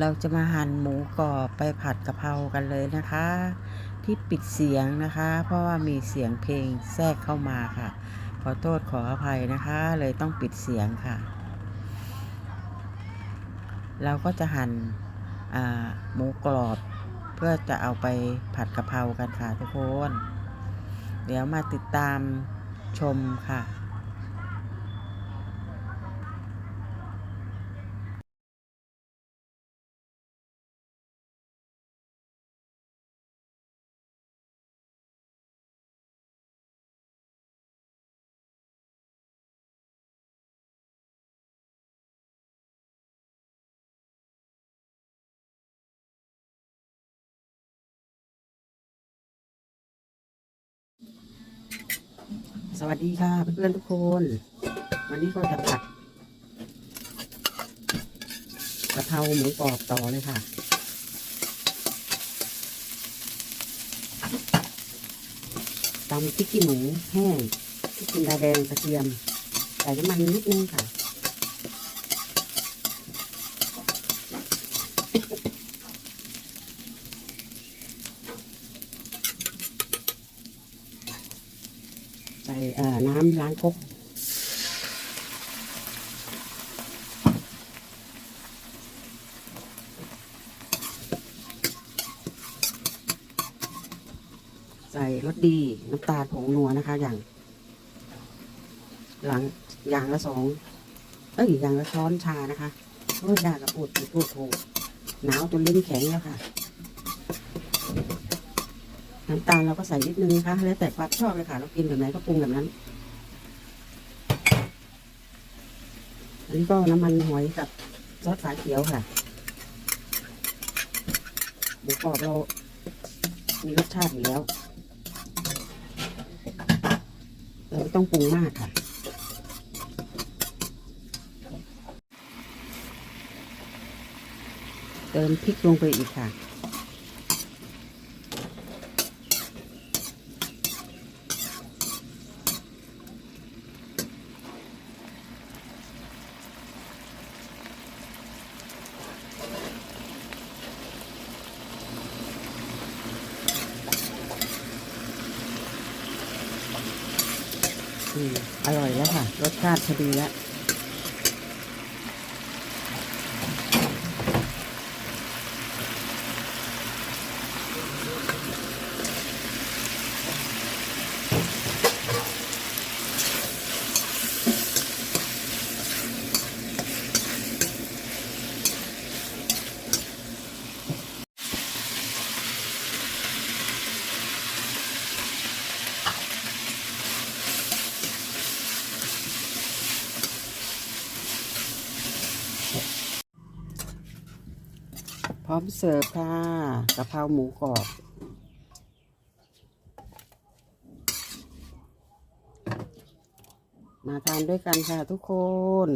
เราจะมาหั่นหมูกรอบไปผัดกะเพรากันเลยนะคะ ที่ปิดเสียงนะคะ เพราะว่ามีเสียงเพลงแทรกเข้ามาค่ะ ขอโทษขออภัยนะคะ เลยต้องปิดเสียงค่ะ เราก็จะหั่นอ่าหมูกรอบ เพื่อจะเอาไปผัดกะเพรากันค่ะทุกคน เดี๋ยวมาติดตามชมค่ะ สวัสดีค่ะเพื่อนๆทุกคน วันนี้ก็จะผัดกะเพราหมูกรอบต่อเลยค่ะ ตำพริกขี้หมูแห้งพริกจินดาแดงกระเทียม ใส่น้ำมันนิดนึงค่ะ ใส่น้ำล้างครกใส่รสดีน้ำตาลผงนัวนะคะ อย่าง หลังอย่างละสองเอ้ยอย่างละช้อนชานะคะโอ้ยด่ากับปวดปวดโถหนาวจนลิ้นแข็งแล้วค่ะ น้ำตาลเราก็ใส่นิดนึงนะคะ แล้วแต่ความชอบเลยค่ะ เรากินแบบไหนก็ปรุงแบบนั้น อันนี้ก็น้ำมันหอยกับซอสฝาเขียวค่ะหมูกรอบเรา มีรสชาติอยู่แล้ว เราไม่ต้องปรุงมากค่ะเติมพริกลงไปอีกค่ะ อืมอร่อยแล้วค่ะ รสชาติพอดีแล้ว พร้อมเสิร์ฟค่ะกะเพราหมูกรอบมาทานด้วยกันค่ะทุกคน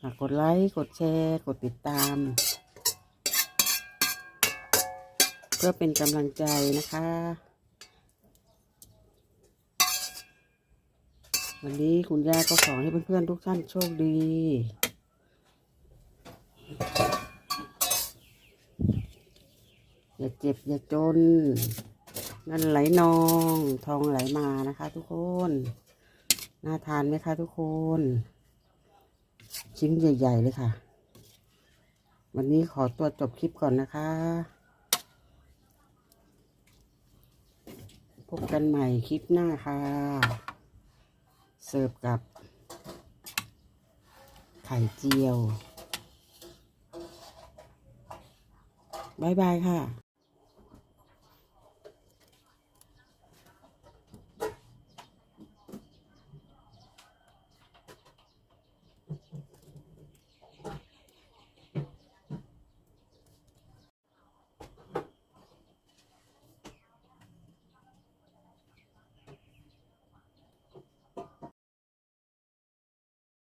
ฝากกดไลค์ กดแชร์ กดติดตาม เพื่อเป็นกำลังใจนะคะ วันนี้คุณย่าก็ขอให้เพื่อนๆทุกท่านโชคดี อย่า เจ็บอย่าจน เงินไหลนอง ทองไหลมานะคะ ทุกคน น่าทานไหมคะทุกคน ชิ้นใหญ่ ๆ เลยค่ะ วันนี้ขอตัวจบคลิปก่อนนะคะ พบกันใหม่คลิปหน้าค่ะ เสิร์ฟกับ ไข่เจียวบายบายค่ะ